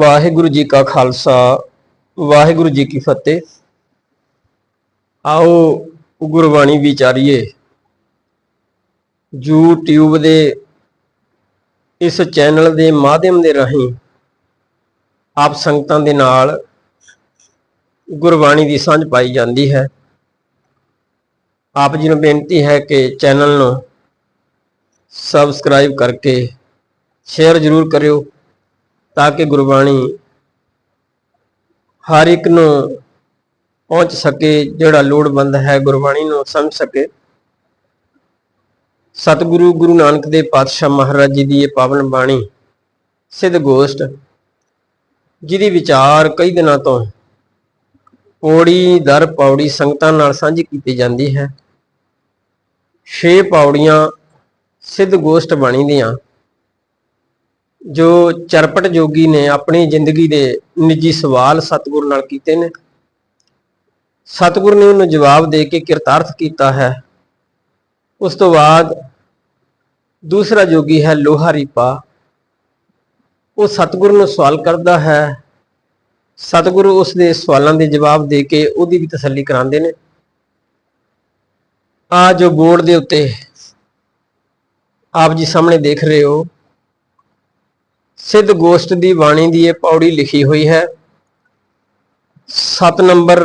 ਵਾਹਿਗੁਰੂ ਜੀ ਕਾ ਖਾਲਸਾ, ਵਾਹਿਗੁਰੂ ਜੀ ਕੀ ਫਤਿਹ। ਆਓ ਗੁਰਬਾਣੀ ਵਿਚਾਰੀਏ। YouTube ਦੇ ਇਸ ਚੈਨਲ ਦੇ ਮਾਧਿਅਮ ਦੇ ਰਾਹੀਂ ਆਪ ਸੰਗਤਾਂ ਦੇ ਨਾਲ ਗੁਰਬਾਣੀ ਦੀ ਸਾਂਝ ਪਾਈ ਜਾਂਦੀ ਹੈ। ਆਪ ਜੀ ਨੂੰ ਬੇਨਤੀ ਹੈ ਕਿ ਚੈਨਲ ਨੂੰ ਸਬਸਕ੍ਰਾਈਬ ਕਰਕੇ ਸ਼ੇਅਰ ਜ਼ਰੂਰ ਕਰਿਓ। ਤਾਂ ਕਿ ਗੁਰਬਾਣੀ ਹਰ ਇੱਕ ਨੂੰ ਪਹੁੰਚ ਸਕੇ, ਜਿਹੜਾ ਲੋੜਵੰਦ ਹੈ ਗੁਰਬਾਣੀ ਨੂੰ ਸਮਝ ਸਕੇ। ਸਤਿਗੁਰੂ ਗੁਰੂ ਨਾਨਕ ਦੇਵ ਪਾਤਸ਼ਾਹ ਮਹਾਰਾਜ ਜੀ ਦੀ ਇਹ ਪਾਵਨ ਬਾਣੀ ਸਿੱਧ ਗੋਸ਼ਟ, ਜਿਹਦੀ ਵਿਚਾਰ ਕਈ ਦਿਨਾਂ ਤੋਂ ਪੌੜੀ, ਦਰ ਪੌੜੀ ਸੰਗਤਾਂ ਨਾਲ ਸਾਂਝੀ ਕੀਤੀ ਜਾਂਦੀ ਹੈ। ਛੇ ਪੌੜੀਆਂ ਸਿੱਧ ਗੋਸ਼ਟ ਬਾਣੀ ਦੀਆਂ ਜੋ ਚਰਪਟ ਜੋਗੀ ਨੇ ਆਪਣੀ ਜ਼ਿੰਦਗੀ ਦੇ ਨਿੱਜੀ ਸਵਾਲ ਸਤਿਗੁਰ ਨਾਲ ਕੀਤੇ ਨੇ। ਸਤਿਗੁਰ ਨੇ ਉਹਨੂੰ ਜਵਾਬ ਦੇ ਕੇ ਕਿਰਤਾਰਥ ਕੀਤਾ ਹੈ। ਉਸ ਤੋਂ ਬਾਅਦ ਦੂਸਰਾ ਜੋਗੀ ਹੈ ਲੋਹਾ ਰੀਪਾ। ਉਹ ਸਤਿਗੁਰ ਨੂੰ ਸਵਾਲ ਕਰਦਾ ਹੈ। ਸਤਿਗੁਰੂ ਉਸ ਦੇ ਸਵਾਲਾਂ ਦੇ ਜਵਾਬ ਦੇ ਕੇ ਉਹਦੀ ਵੀ ਤਸੱਲੀ ਕਰਾਉਂਦੇ ਨੇ। ਆ ਜੋ ਬੋਰਡ ਦੇ ਉੱਤੇ ਆਪ ਜੀ ਸਾਹਮਣੇ ਦੇਖ ਰਹੇ ਹੋ। ਸਿੱਧ ਗੋਸ਼ਟ ਦੀ ਬਾਣੀ ਦੀ ਇਹ ਪੌੜੀ ਲਿਖੀ ਹੋਈ ਹੈ। 7 ਨੰਬਰ,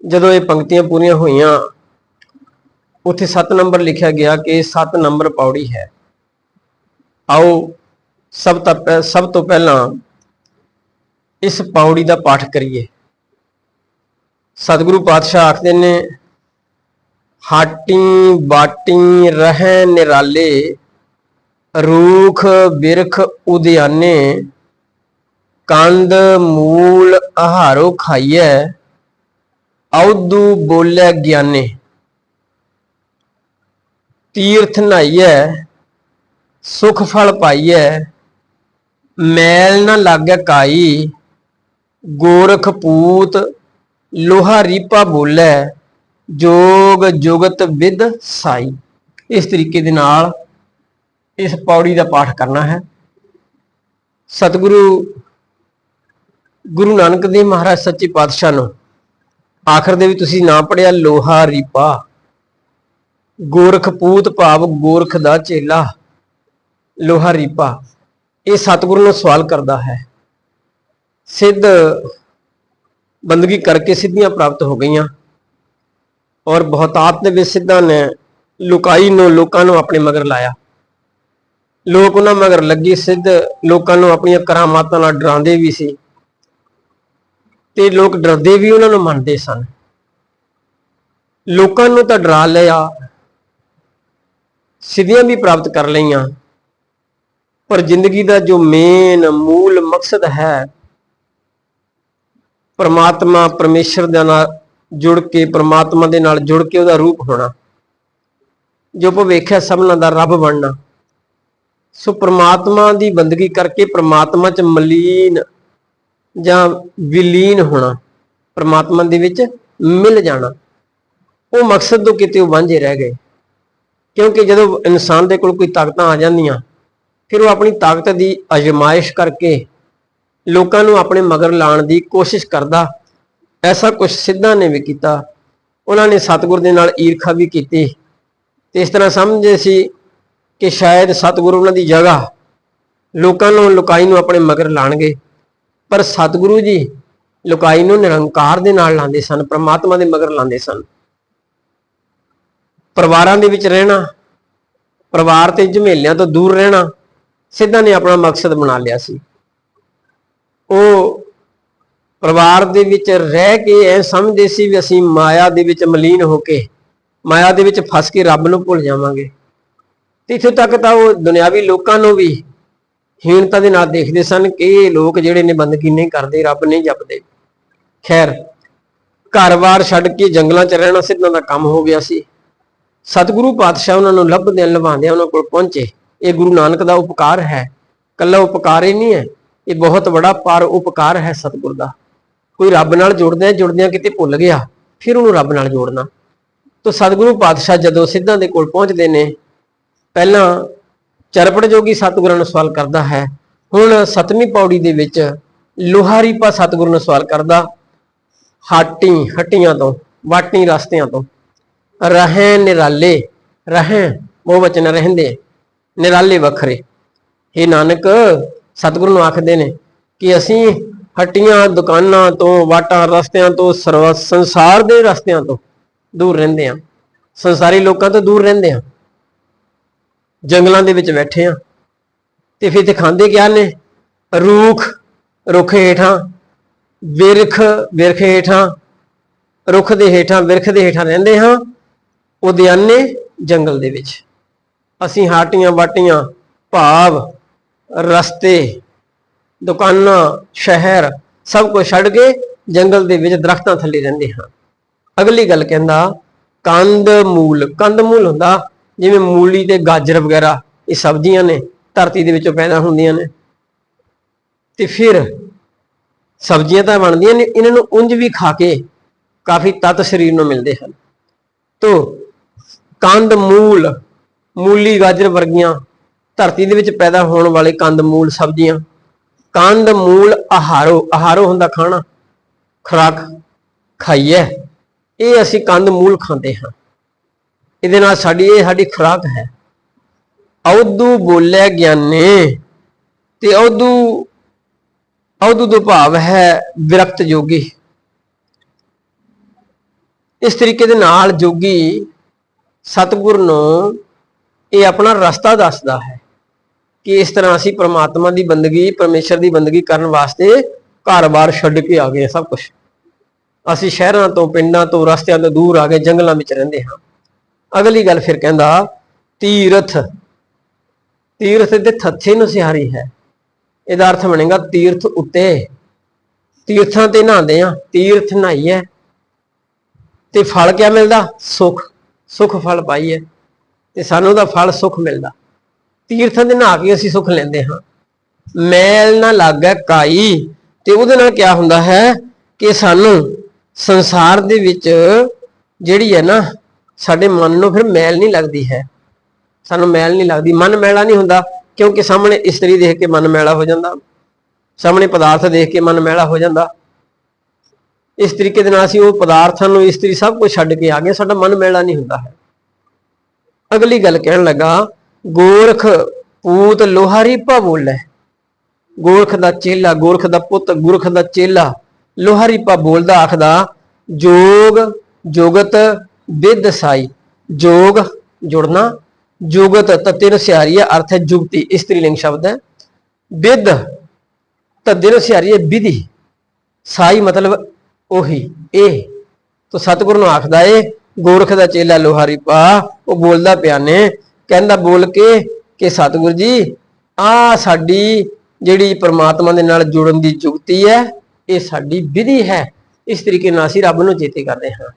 ਜਦੋਂ ਇਹ ਪੰਕਤੀਆਂ ਪੂਰੀਆਂ ਹੋਈਆਂ, ਉੱਥੇ 7 ਨੰਬਰ ਲਿਖਿਆ ਗਿਆ ਕਿ 7 ਨੰਬਰ ਪੌੜੀ ਹੈ। ਆਓ ਸਭ ਤੋਂ ਸਭ ਤੋਂ ਪਹਿਲਾਂ ਇਸ ਪੌੜੀ ਦਾ ਪਾਠ ਕਰੀਏ। ਸਤਿਗੁਰੂ ਪਾਤਸ਼ਾਹ ਆਖਦੇ ਨੇ, ਹਾਟੀ ਬਾਟੀ ਰਹਿ ਨਿਰਾਲੇ ਰੂਖ ਬਿਰਖ ਉਦਿਆਨੇ, ਕੰਦ ਮੂਲ ਆਹਾਰੋ ਖਾਈਐ ਔਦੂ ਬੋਲੇ ਗਿਆਨੇ। ਤੀਰਥ ਨਹਾਈਐ ਸੁਖ ਫਲ ਪਾਈਐ, ਮੈਲ ਨਾ ਲਾਗੈ ਕਾਈ, ਗੋਰਖ ਪੂਤ ਲੋਹਾ ਰੀਪਾ ਬੋਲੇ, ਜੋਗ ਜੁਗਤ ਵਿਦ ਸਾਈ। ਇਸ ਤਰੀਕੇ ਦੇ ਨਾਲ ਇਸ ਪੌੜੀ ਦਾ ਪਾਠ ਕਰਨਾ ਹੈ। ਸਤਿਗੁਰੂ ਗੁਰੂ ਨਾਨਕ ਦੇਵ ਮਹਾਰਾਜ ਸੱਚੇ ਪਾਤਸ਼ਾਹ ਨੂੰ ਆਖਰ ਦੇ ਵੀ ਤੁਸੀਂ ਨਾ ਪੜਿਆ ਲੋਹਾ ਰੀਪਾ ਗੋਰਖ ਪੂਤ ਭਾਵ ਗੋਰਖ ਦਾ ਚੇਲਾ, ਲੋਹਾ ਰੀਪਾ। ਇਹ ਸਤਿਗੁਰੂ ਨੂੰ ਸਵਾਲ ਕਰਦਾ ਹੈ। ਸਿੱਧ ਬੰਦਗੀ ਕਰਕੇ ਸਿੱਧੀਆਂ ਪ੍ਰਾਪਤ ਹੋ ਗਈਆਂ ਔਰ ਬਹੁਤਾਤ ਦੇ ਵਿੱਚ ਸਿੱਧਾਂ ਨੇ ਲੁਕਾਈ ਨੂੰ ਲੋਕਾਂ ਨੂੰ ਆਪਣੇ ਮਗਰ ਲਾਇਆ। ਲੋਕ ਉਹਨਾਂ ਮਗਰ ਲੱਗੇ ਸਿੱਧ, ਲੋਕਾਂ ਨੂੰ ਆਪਣੀਆਂ ਕਰਾਮਾਤਾਂ ਨਾਲ ਡਰਾਉਂਦੇ ਵੀ ਸੀ। ਤੇ ਲੋਕ ਡਰਦੇ ਵੀ ਉਹਨਾਂ ਨੂੰ ਮੰਨਦੇ ਸਨ। ਲੋਕਾਂ ਨੂੰ ਤਾਂ ਡਰਾ ਲਿਆ। ਸਿੱਧੀਆਂ ਵੀ ਪ੍ਰਾਪਤ ਕਰ ਲਈਆਂ। ਪਰ ਜ਼ਿੰਦਗੀ ਦਾ ਜੋ ਮੇਨ ਮੂਲ ਮਕਸਦ ਹੈ, ਪਰਮਾਤਮਾ ਪਰਮੇਸ਼ਰ ਦੇ ਨਾਲ ਜੁੜ ਕੇ, ਪਰਮਾਤਮਾ ਦੇ ਨਾਲ ਜੁੜ ਕੇ ਉਹਦਾ ਰੂਪ ਹੋਣਾ। ਜੋ ਭਵਿੱਖ ਹੈ, ਸਭਨਾਂ ਦਾ ਰੱਬ ਬਣਨਾ। ਸੋ ਪ੍ਰਮਾਤਮਾ ਦੀ ਬੰਦਗੀ ਕਰਕੇ ਪ੍ਰਮਾਤਮਾ ਚ ਮਲੀਨ ਜਾਂ ਵਿਲੀਨ ਹੋਣਾ, ਪ੍ਰਮਾਤਮਾ ਦੇ ਵਿੱਚ ਮਿਲ ਜਾਣਾ, ਉਹ ਮਕਸਦ ਤੋਂ ਕਿਤੇ ਉਹ ਵਾਂਝੇ ਰਹਿ ਗਏ। ਕਿਉਂਕਿ ਜਦੋਂ ਇਨਸਾਨ ਦੇ ਕੋਲ ਕੋਈ ਤਾਕਤਾਂ ਆ ਜਾਂਦੀਆਂ, ਫਿਰ ਉਹ ਆਪਣੀ ਤਾਕਤ ਦੀ ਅਜਮਾਇਸ਼ ਕਰਕੇ ਲੋਕਾਂ ਨੂੰ ਆਪਣੇ ਮਗਰ ਲਾਉਣ ਦੀ ਕੋਸ਼ਿਸ਼ ਕਰਦਾ। ਐਸਾ ਕੁਝ ਸਿੱਧਾਂ ਨੇ ਵੀ ਕੀਤਾ। ਉਹਨਾਂ ਨੇ ਸਤਿਗੁਰ ਦੇ ਨਾਲ ਈਰਖਾ ਵੀ ਕੀਤੀ। ਤੇ ਇਸ ਤਰ੍ਹਾਂ ਸਮਝਦੇ ਸੀ ਕਿ ਸ਼ਾਇਦ ਸਤਿਗੁਰੂ ਉਹਨਾਂ ਦੀ ਜਗ੍ਹਾ ਲੋਕਾਂ ਨੂੰ ਲੁਕਾਈ ਨੂੰ ਆਪਣੇ ਮਗਰ ਲਾਣਗੇ। ਪਰ ਸਤਿਗੁਰੂ ਜੀ ਲੁਕਾਈ ਨੂੰ ਨਿਰੰਕਾਰ ਦੇ ਨਾਲ ਲਾਉਂਦੇ ਸਨ, ਪ੍ਰਮਾਤਮਾ ਦੇ ਮਗਰ ਲਾਉਂਦੇ ਸਨ। ਪਰਿਵਾਰਾਂ ਦੇ ਵਿੱਚ ਰਹਿਣਾ, ਪਰਿਵਾਰ ਤੇ ਝਮੇਲਿਆਂ ਤੋਂ ਦੂਰ ਰਹਿਣਾ ਸਿੱਧਾ ਨੇ ਆਪਣਾ ਮਕਸਦ ਬਣਾ ਲਿਆ ਸੀ। ਉਹ ਪਰਿਵਾਰ ਦੇ ਵਿੱਚ ਰਹਿ ਕੇ ਐ ਸਮਝਦੇ ਸੀ ਵੀ ਅਸੀਂ ਮਾਇਆ ਦੇ ਵਿੱਚ ਮਲੀਨ ਹੋ ਕੇ, ਮਾਇਆ ਦੇ ਵਿੱਚ ਫਸ ਕੇ ਰੱਬ ਨੂੰ ਭੁੱਲ ਜਾਵਾਂਗੇ। ਤੇ ਇੱਥੇ ਤੱਕ ਤਾਂ ਉਹ ਦੁਨਿਆਵੀ ਲੋਕਾਂ ਨੂੰ ਵੀ ਹੀਣਤਾ ਦੇ ਨਾਲ ਦੇਖਦੇ ਸਨ ਕਿ ਇਹ ਲੋਕ ਜਿਹੜੇ ਨੇ ਬੰਦਗੀ ਨਹੀਂ ਕਰਦੇ, ਰੱਬ ਨਹੀਂ ਜਪਦੇ। ਖੈਰ, ਘਰ-ਬਾਰ ਛੱਡ ਕੇ ਜੰਗਲਾਂ 'ਚ ਰਹਿਣਾ ਸਿੱਧਾਂ ਦਾ ਕੰਮ ਹੋ ਗਿਆ ਸੀ। ਸਤਿਗੁਰੂ ਪਾਤਸ਼ਾਹ ਉਹਨਾਂ ਨੂੰ ਲੱਭਦੇ ਲਵਾਉਂਦੇ ਉਹਨਾਂ ਕੋਲ ਪਹੁੰਚੇ। ਇਹ ਗੁਰੂ ਨਾਨਕ ਦਾ ਉਪਕਾਰ ਹੈ। ਕੱਲਾ ਉਪਕਾਰ ਹੀ ਨਹੀਂ ਹੈ। ਇਹ ਬਹੁਤ ਵੱਡਾ ਪਰ ਉਪਕਾਰ ਹੈ ਸਤਿਗੁਰ ਦਾ। ਕੋਈ ਰੱਬ ਨਾਲ ਜੁੜਦਿਆਂ ਜੁੜਦਿਆਂ ਕਿਤੇ ਭੁੱਲ ਗਿਆ, ਫਿਰ ਉਹਨੂੰ ਰੱਬ ਨਾਲ ਜੋੜਨਾ। ਤੋ ਸਤਿਗੁਰੂ ਪਾਤਸ਼ਾਹ ਜਦੋਂ ਸਿੱਧਾਂ ਦੇ ਕੋਲ ਪਹੁੰਚਦੇ ਨੇ ਪਹਿਲਾਂ ਚਰਪੜ ਜੋਗੀ ਸਤਿਗੁਰਾਂ ਨੂੰ ਸਵਾਲ ਕਰਦਾ ਹੈ, ਹੁਣ ਸਤਵੀਂ ਪੌੜੀ ਦੇ ਵਿੱਚ ਲੋਹਾਰੀਪਾ ਸਤਿਗੁਰੂ ਨੂੰ ਸਵਾਲ ਕਰਦਾ, ਹਾਟੀ, ਹੱਟੀਆਂ ਤੋਂ ਵਾਟੀ ਰਸਤਿਆਂ ਤੋਂ ਰਹਿ ਨਿਰਾਲੇ ਰਹਿ ਉਹ ਵਚਨ ਰਹਿੰਦੇ ਨਿਰਾਲੇ ਵੱਖਰੇ। ਇਹ ਨਾਨਕ, ਸਤਿਗੁਰੂ ਨੂੰ ਆਖਦੇ ਨੇ ਕਿ ਅਸੀਂ ਹੱਟੀਆਂ, ਦੁਕਾਨਾਂ ਤੋਂ, ਵਾਟਾਂ ਰਸਤਿਆਂ ਤੋਂ, ਸਰਵ ਸੰਸਾਰ ਦੇ ਰਸਤਿਆਂ ਤੋਂ ਦੂਰ ਰਹਿੰਦੇ ਆ ਸੰਸਾਰੀ ਲੋਕਾਂ ਤੋਂ ਦੂਰ ਰਹਿੰਦੇ ਆ ਜੰਗਲਾਂ ਦੇ ਵਿੱਚ ਬੈਠੇ ਆ। ਤੇ ਫਿਰ ਤੇ ਖਾਂਦੇ ਕਿਆ ਨੇ? ਰੂਖ, ਰੁੱਖ ਹੇਠਾਂ, ਵਿਰਖ ਵਿਰਖ ਹੇਠਾਂ, ਰੁੱਖ ਦੇ ਹੇਠਾਂ, ਵਿਰਖ ਦੇ ਹੇਠਾਂ ਰਹਿੰਦੇ ਹਾਂ ਉਦਿਆਨੇ ਜੰਗਲ ਦੇ ਵਿੱਚ। ਅਸੀਂ ਹਾਟੀਆਂ ਬਾਟੀਆਂ, ਭਾਵ, ਰਸਤੇ, ਦੁਕਾਨਾਂ, ਸ਼ਹਿਰ, ਸਭ ਕੁਝ ਛੱਡ ਕੇ ਜੰਗਲ ਦੇ ਵਿੱਚ ਦਰਖਤਾਂ ਥੱਲੇ ਰਹਿੰਦੇ ਹਾਂ ਅਗਲੀ ਗੱਲ ਕਹਿੰਦਾ, ਕੰਦ ਮੂਲ ਕੰਦ ਮੂਲ ਹੁੰਦਾ ਜਿਵੇਂ ਮੂਲੀ ਤੇ ਗਾਜਰ ਵਗੈਰਾ, ਇਹ ਸਬਜ਼ੀਆਂ ਨੇ, ਧਰਤੀ ਦੇ ਵਿੱਚੋਂ ਪੈਦਾ ਹੁੰਦੀਆਂ ਨੇ। ਤੇ ਫਿਰ ਸਬਜ਼ੀਆਂ ਤਾਂ ਬਣਦੀਆਂ ਨੇ, ਇਹਨਾਂ ਨੂੰ ਉਂਝ ਵੀ ਖਾ ਕੇ ਕਾਫੀ ਤੱਤ ਸਰੀਰ ਨੂੰ ਮਿਲਦੇ ਹਨ। ਤੋ ਕੰਦ, ਮੂਲ, ਮੂਲੀ, ਗਾਜਰ ਵਰਗੀਆਂ ਧਰਤੀ ਦੇ ਵਿੱਚ ਪੈਦਾ ਹੋਣ ਵਾਲੇ ਕੰਦ, ਮੂਲ ਸਬਜ਼ੀਆਂ ਕੰਦ, ਮੂਲ ਆਹਾਰੋ ਆਹਾਰੋ ਹੁੰਦਾ ਖਾਣਾ। ਖੁਰਾਕ ਖਾਈਏ। ਇਹ ਅਸੀਂ ਕੰਦ, ਮੂਲ ਖਾਂਦੇ ਹਾਂ। ਇਹਦੇ ਨਾਲ ਸਾਡੀ ਇਹ ਸਾਡੀ ਖੁਰਾਕ ਹੈ। ਔਦੂ ਬੋਲੇ ਗਿਆਨੇ, ਤੇ ਔਦੂ ਔਦੂ ਤੋਂ ਭਾਵ ਹੈ ਵਿਰਕਤ ਜੋਗੀ। ਇਸ ਤਰੀਕੇ ਦੇ ਨਾਲ ਜੋਗੀ ਸਤਿਗੁਰ ਨੂੰ ਇਹ ਆਪਣਾ ਰਸਤਾ ਦੱਸਦਾ ਹੈ ਕਿ ਇਸ ਤਰ੍ਹਾਂ ਅਸੀਂ ਪ੍ਰਮਾਤਮਾ ਦੀ ਬੰਦਗੀ, ਪਰਮੇਸ਼ਰ ਦੀ ਬੰਦਗੀ ਕਰਨ ਵਾਸਤੇ ਘਰ-ਬਾਰ ਛੱਡ ਕੇ ਆ ਗਏ ਸਭ ਕੁਝ ਅਸੀਂ ਸ਼ਹਿਰਾਂ ਤੋਂ, ਪਿੰਡਾਂ ਤੋਂ, ਰਸਤਿਆਂ ਤੋਂ ਦੂਰ ਆ ਗਏ, ਜੰਗਲਾਂ ਵਿੱਚ ਰਹਿੰਦੇ ਹਾਂ। ਅਗਲੀ ਗੱਲ ਫਿਰ ਕਹਿੰਦਾ, ਤੀਰਥ। ਤੀਰਥ ਦੇ ਥੱਥੇ ਨੂੰ ਸਿਹਾਰੀ ਹੈ। ਇਹਦਾ ਅਰਥ ਬਣੇਗਾ ਤੀਰਥ ਉੱਤੇ। ਤੀਰਥਾਂ ਤੇ ਨਹਾਉਂਦੇ ਆ ਤੀਰਥ ਨਹਾਈਏ। ਤੇ ਫਲ ਕਿਆ ਮਿਲਦਾ? ਸੁਖ। ਸੁਖ ਫਲ ਪਾਈਏ। ਤੇ ਸਾਨੂੰ ਦਾ ਫਲ ਸੁਖ ਮਿਲਦਾ। ਤੀਰਥਾਂ ਦੇ ਨਹਾ ਕੇ ਅਸੀਂ ਸੁਖ ਲੈਂਦੇ ਹਾਂ। ਮੈਲ ਨਾ ਲੱਗੇ ਕਾਈ। ਤੇ ਉਹਦੇ ਨਾਲ ਕਿਆ ਹੁੰਦਾ ਹੈ? ਕਿ ਸਾਨੂੰ ਸੰਸਾਰ ਦੇ ਵਿੱਚ ਜਿਹੜੀ ਹੈ ਨਾ ਸਾਡੇ ਮਨ ਨੂੰ ਫਿਰ ਮੈਲ ਨਹੀਂ ਲੱਗਦੀ ਹੈ। ਸਾਨੂੰ ਮੈਲ ਨਹੀਂ ਲੱਗਦੀ। ਮਨ ਮੈਲਾ ਨਹੀਂ ਹੁੰਦਾ, ਕਿਉਂਕਿ ਸਾਹਮਣੇ ਇਸਤਰੀ ਦੇਖ ਕੇ ਮਨ ਮੈਲਾ ਹੋ ਜਾਂਦਾ। ਸਾਹਮਣੇ ਪਦਾਰਥ ਦੇਖ ਕੇ ਮਨ ਮੈਲਾ ਹੋ ਜਾਂਦਾ। ਇਸ ਤਰੀਕੇ ਦੇ ਨਾਲ ਅਸੀਂ ਉਹ ਪਦਾਰਥਾਂ ਨੂੰ ਇਸਤਰੀ ਸਭ ਕੁਝ ਛੱਡ ਕੇ ਆ ਗਏ। ਸਾਡਾ ਮਨ ਮੈਲਾ ਨਹੀਂ ਹੁੰਦਾ ਹੈ। ਅਗਲੀ ਗੱਲ ਕਹਿਣ ਲੱਗਾ, ਗੋਰਖ ਪੂਤ ਲੋਹਾਰੀ ਭਾ ਬੋਲੇ ਗੋਰਖ ਦਾ ਚੇਲਾ, ਗੋਰਖ ਦਾ ਪੁੱਤ, ਗੁਰਖ ਦਾ ਚੇਲਾ। ਲੋਹਾਰੀ ਭਾ ਬੋਲਦਾ ਆਖਦਾ, ਜੋਗ ਜੁਗਤ ਵਿਦ ਸਾਈ, ਜੋਗ, ਜੁੜਨਾ, ਜੁਗਤ ਤਤਿਰ ਸਿਆਰੀ ਹੈ, ਅਰਥ ਹੈ ਜੁਗਤੀ ਇਸਤਰੀ ਲਿੰਗ ਸ਼ਬਦ ਹੈ। ਵਿਦ ਤਦਿਰ ਸਿਆਰੀ ਹੈ ਵਿਧੀ ਸਾਈ ਮਤਲਬ ਉਹੀ, ਇਹ। ਤੋ ਸਤਿਗੁਰੂ ਨੂੰ ਆਖਦਾ ਏ, ਗੋਰਖ ਦਾ ਚੇਲਾ ਲੋਹਾਰੀ ਪਾ, ਉਹ ਬੋਲਦਾ ਪਿਆ ਨੇ, ਕਹਿੰਦਾ ਬੋਲ ਕੇ ਕਿ ਸਤਿਗੁਰੂ ਜੀ, ਆ ਸਾਡੀ ਜਿਹੜੀ ਪ੍ਰਮਾਤਮਾ ਦੇ ਨਾਲ ਜੁੜਨ ਦੀ ਜੁਗਤੀ ਹੈ, ਇਹ ਸਾਡੀ ਵਿਧੀ ਹੈ। ਇਸ ਤਰੀਕੇ ਨਾਲ ਅਸੀਂ ਰੱਬ ਨੂੰ ਚੇਤੇ ਕਰਦੇ ਹਾਂ।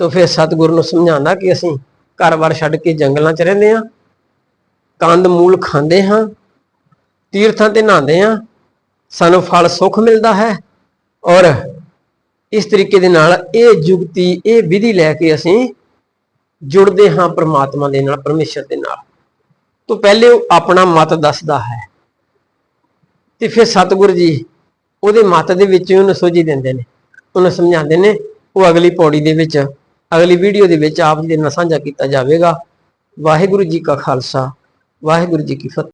ਤੋ ਫਿਰ ਸਤਿਗੁਰ ਨੂੰ ਸਮਝਾਉਂਦਾ ਕਿ ਅਸੀਂ ਘਰ-ਬਾਰ ਛੱਡ ਕੇ ਜੰਗਲਾਂ 'ਚ ਰਹਿੰਦੇ ਹਾਂ, ਕੰਦ ਮੂਲ ਖਾਂਦੇ ਹਾਂ, ਤੀਰਥਾਂ ਤੇ ਨਹਾਉਂਦੇ ਹਾਂ, ਸਾਨੂੰ ਫਲ ਸੁੱਖ ਮਿਲਦਾ ਹੈ ਔਰ ਇਸ ਤਰੀਕੇ ਦੇ ਨਾਲ ਇਹ ਜੁਗਤੀ, ਇਹ ਵਿਧੀ ਲੈ ਕੇ ਅਸੀਂ ਜੁੜਦੇ ਹਾਂ ਪ੍ਰਮਾਤਮਾ ਦੇ ਨਾਲ, ਪਰਮੇਸ਼ਰ ਦੇ ਨਾਲ। ਤੋਂ ਪਹਿਲੇ ਉਹ ਆਪਣਾ ਮਤ ਦੱਸਦਾ ਹੈ ਤੇ ਫਿਰ ਸਤਿਗੁਰੂ ਜੀ ਉਹਦੇ ਮਤ ਦੇ ਵਿੱਚ ਹੀ ਉਹਨੂੰ ਸੋਝੀ ਦਿੰਦੇ ਨੇ, ਉਹਨੂੰ ਸਮਝਾਉਂਦੇ ਨੇ, ਉਹ ਅਗਲੀ ਪੌੜੀ ਦੇ ਵਿੱਚ ਅਗਲੀ ਵੀਡੀਓ ਦੇ ਵਿੱਚ ਆਪ ਜੀ ਦੇ ਨਾਲ ਸਾਂਝਾ ਕੀਤਾ ਜਾਵੇਗਾ। ਵਾਹਿਗੁਰੂ ਜੀ ਕਾ ਖਾਲਸਾ, ਵਾਹਿਗੁਰੂ ਜੀ ਕੀ ਫਤਿਹ।